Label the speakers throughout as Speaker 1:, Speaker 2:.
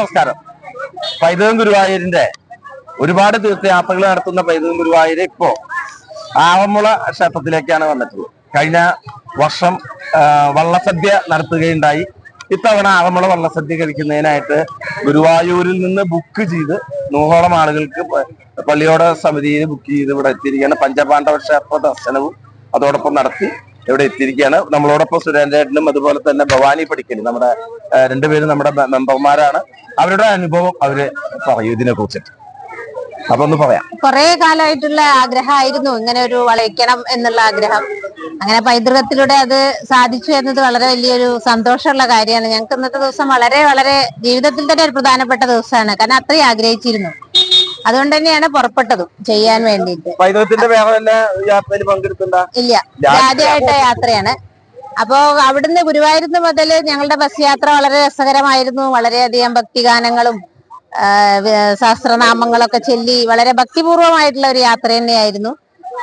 Speaker 1: നമസ്കാരം. പൈതൃകം ഗുരുവായൂരിന്റെ ഒരുപാട് തീർത്ഥയാത്രകൾ നടത്തുന്ന പൈതൃകം ഗുരുവായൂര് ഇപ്പോ ആവമുള ക്ഷേത്രത്തിലേക്കാണ് വന്നിട്ടുള്ളത്. കഴിഞ്ഞ വർഷം വള്ളസദ്യ നടത്തുകയുണ്ടായി. ഇത്തവണ ആവമുള വള്ളസദ്യ കഴിക്കുന്നതിനായിട്ട് ഗുരുവായൂരിൽ നിന്ന് ബുക്ക് ചെയ്ത് നൂറോളം ആളുകൾക്ക് പള്ളിയോട സമിതിയിൽ ബുക്ക് ചെയ്ത് ഇവിടെ എത്തിയിരിക്കുകയാണ്. പഞ്ചപാണ്ഡവ ക്ഷേത്ര ദർശനവും അതോടൊപ്പം നടത്തി. ഇവിടെ എത്തിയിരിക്കുകയാണ്. നമ്മളോടൊപ്പം സുരേന്ദ്രേട്ടനും അതുപോലെ തന്നെ ഭവാനി പഠിക്കൽ നമ്മുടെ രണ്ടുപേരും നമ്മുടെ മെമ്പർമാരാണ്. അവരുടെ അനുഭവം അവർ പറയൂ ഇതിനെ കുറിച്ചിട്ട് അപ്പൊ ഒന്ന് പറയാം.
Speaker 2: കുറെ കാലമായിട്ടുള്ള ആഗ്രഹമായിരുന്നു ഇങ്ങനെ ഒരു വളയ്ക്കണം എന്നുള്ള ആഗ്രഹം. അങ്ങനെ പൈതൃകത്തിലൂടെ അത് സാധിച്ചു എന്നത് വളരെ വലിയൊരു സന്തോഷമുള്ള കാര്യമാണ്. ഞങ്ങൾക്ക് ഇന്നത്തെ ദിവസം വളരെ വളരെ ജീവിതത്തിൽ തന്നെ ഒരു പ്രധാനപ്പെട്ട ദിവസമാണ്. കാരണം അത്രയും ആഗ്രഹിച്ചിരുന്നു. അതുകൊണ്ട് തന്നെയാണ് പുറപ്പെട്ടതും ചെയ്യാൻ വേണ്ടിയിട്ട്.
Speaker 1: പൈതൃകത്തിന്റെ വേറെ വല്ല യാത്രയിൽ പങ്കെടുക്കണ്ട
Speaker 2: ഇല്ല. ആദ്യമായിട്ട് യാത്രയാണ്. അപ്പോ അവിടുന്ന് ഗുരുവായൂരുന്ന് മുതൽ ഞങ്ങളുടെ ബസ് യാത്ര വളരെ രസകരമായിരുന്നു. വളരെയധികം ഭക്തിഗാനങ്ങളും സഹസ്രനാമങ്ങളൊക്കെ ചൊല്ലി വളരെ ഭക്തിപൂർവമായിട്ടുള്ള ഒരു യാത്ര തന്നെയായിരുന്നു.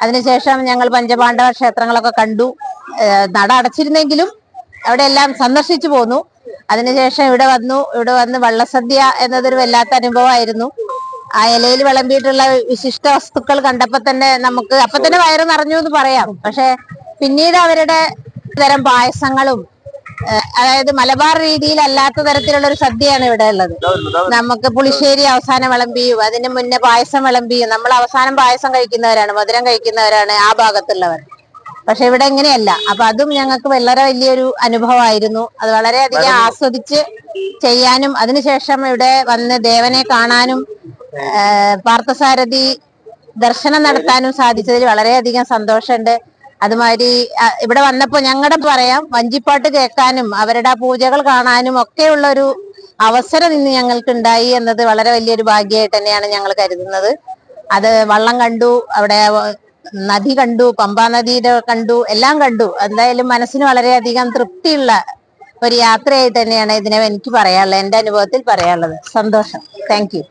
Speaker 2: അതിനുശേഷം ഞങ്ങൾ പഞ്ചപാണ്ഡവ ക്ഷേത്രങ്ങളൊക്കെ കണ്ടു. നട അടച്ചിരുന്നെങ്കിലും അവിടെ എല്ലാം സന്ദർശിച്ചു പോന്നു. അതിനുശേഷം ഇവിടെ വന്നു. ഇവിടെ വന്ന് വള്ളസദ്യ എന്നതൊരു വല്ലാത്ത അനുഭവമായിരുന്നു. ആ ഇലയിൽ വിളമ്പിയിട്ടുള്ള വിശിഷ്ട വസ്തുക്കൾ കണ്ടപ്പോ തന്നെ നമുക്ക് അപ്പൊ തന്നെ വയറ് നിറഞ്ഞു എന്ന് പറയാം. പക്ഷെ പിന്നീട് അവരുടെ തരം പായസങ്ങളും അതായത് മലബാർ രീതിയിൽ അല്ലാത്ത തരത്തിലുള്ള ഒരു സദ്യയാണ് ഇവിടെ ഉള്ളത്. നമുക്ക് പുളിശ്ശേരി അവസാനം വിളമ്പിയും അതിന് മുന്നേ പായസം വിളമ്പിയും നമ്മൾ അവസാനം പായസം കഴിക്കുന്നവരാണ് മധുരം കഴിക്കുന്നവരാണ് ആ ഭാഗത്തുള്ളവർ. പക്ഷെ ഇവിടെ ഇങ്ങനെയല്ല. അപ്പൊ അതും ഞങ്ങൾക്ക് വളരെ വലിയൊരു അനുഭവമായിരുന്നു. അത് വളരെയധികം ആസ്വദിച്ച് ചെയ്യാനും അതിനുശേഷം ഇവിടെ വന്ന് ദേവനെ കാണാനും പാർത്ഥസാരഥി ദർശനം നടത്താനും സാധിച്ചതിൽ വളരെയധികം സന്തോഷമുണ്ട്. അതുമാതിരി ഇവിടെ വന്നപ്പോ ഞങ്ങളുടെ പറയാം വഞ്ചിപ്പാട്ട് കേൾക്കാനും അവരുടെ പൂജകൾ കാണാനും ഒക്കെയുള്ള ഒരു അവസരം ഇന്ന് ഞങ്ങൾക്ക് ഉണ്ടായി എന്നത് വളരെ വലിയൊരു ഭാഗ്യമായിട്ട് തന്നെയാണ് ഞങ്ങൾ കരുതുന്നത്. അത് വള്ളം കണ്ടു അവിടെ നദി കണ്ടു പമ്പാ നദിയുടെ കണ്ടു എല്ലാം കണ്ടു. എന്തായാലും മനസ്സിന് വളരെയധികം തൃപ്തിയുള്ള ഒരു യാത്രയായി തന്നെയാണ് ഇതിനെ എനിക്ക് പറയാനുള്ളത് എന്റെ അനുഭവത്തിൽ പറയാനുള്ളത്. സന്തോഷം. Thank you